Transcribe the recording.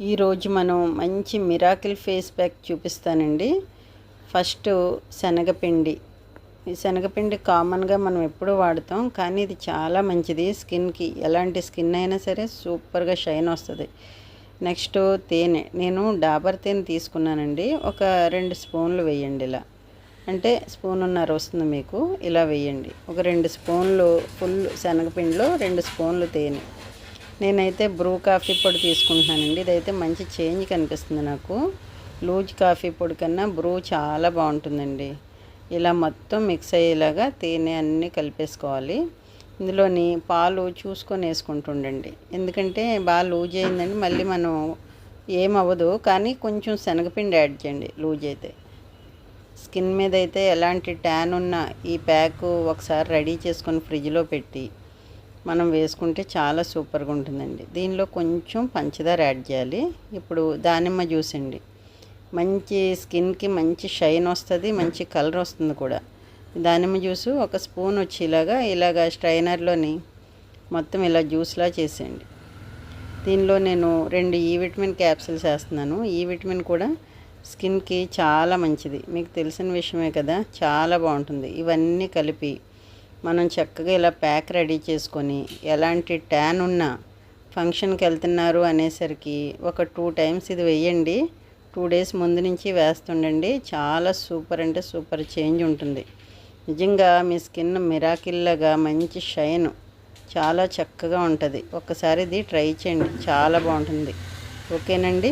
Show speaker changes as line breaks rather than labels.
ఈరోజు మనం మంచి మిరాకిల్ ఫేస్ ప్యాక్ చూపిస్తానండి. ఫస్ట్ శనగపిండి. ఈ శనగపిండి కామన్గా మనం ఎప్పుడూ వాడతాం కానీ ఇది చాలా మంచిది స్కిన్కి. ఎలాంటి స్కిన్ అయినా సరే సూపర్గా షైన్ వస్తుంది. నెక్స్ట్ తేనె. నేను డాబర్ తేనె తీసుకున్నానండి. ఒక రెండు స్పూన్లు వేయండి ఇలా. అంటే స్పూనున్నర వస్తుంది మీకు. ఇలా వేయండి. ఒక రెండు స్పూన్లు ఫుల్ శనగపిండిలో రెండు స్పూన్లు తేనె. నేనైతే బ్రూ కాఫీ పొడి తీసుకుంటున్నానండి. ఇదైతే మంచి చేంజ్ కనిపిస్తుంది నాకు. లూజ్ కాఫీ పొడి కన్నా బ్రూ చాలా బాగుంటుందండి. ఇలా మొత్తం మిక్స్ అయ్యేలాగా తేనె అన్నీ కలిపేసుకోవాలి. ఇందులోని పాలు చూసుకొని వేసుకుంటుండండి ఎందుకంటే బాగా లూజ్ అయిందండి మళ్ళీ మనం ఏమవ్వదు. కానీ కొంచెం శనగపిండి యాడ్ చేయండి లూజ్ అయితే. స్కిన్ మీద అయితే ఎలాంటి ట్యాన్ ఉన్న ఈ ప్యాక్ ఒకసారి రెడీ చేసుకొని ఫ్రిడ్జ్లో పెట్టి మనం వేసుకుంటే చాలా సూపర్గా ఉంటుందండి. దీనిలో కొంచెం పంచదార యాడ్ చేయాలి. ఇప్పుడు దానిమ్మ జ్యూస్ అండి. మంచి స్కిన్కి మంచి షైన్ వస్తుంది మంచి కలర్ వస్తుంది కూడా. దానిమ్మ జ్యూసు ఒక స్పూన్ వచ్చేలాగా ఇలాగా స్ట్రైనర్లోని మొత్తం ఇలా జ్యూస్లా చేసేయండి. దీనిలో నేను రెండు ఈ విటమిన్ క్యాప్సిల్స్ వేస్తున్నాను. ఈ విటమిన్ కూడా స్కిన్కి చాలా మంచిది. మీకు తెలిసిన విషయమే కదా చాలా బాగుంటుంది. ఇవన్నీ కలిపి మనం చక్కగా ఇలా ప్యాక్ రెడీ చేసుకొని ఎలాంటి ట్యాన్ ఉన్నా ఫంక్షన్కి వెళ్తున్నారు అనేసరికి ఒక టూ టైమ్స్ ఇది వేయండి. టూ డేస్ ముందు నుంచి వేస్తుండండి. చాలా సూపర్ అంటే సూపర్ చేంజ్ ఉంటుంది. నిజంగా మీ స్కిన్ మిరాకిల్లాగా మంచి షైన్ చాలా చక్కగా ఉంటుంది. ఒక్కసారి ఇది ట్రై చేయండి. చాలా బాగుంటుంది. ఓకేనండి?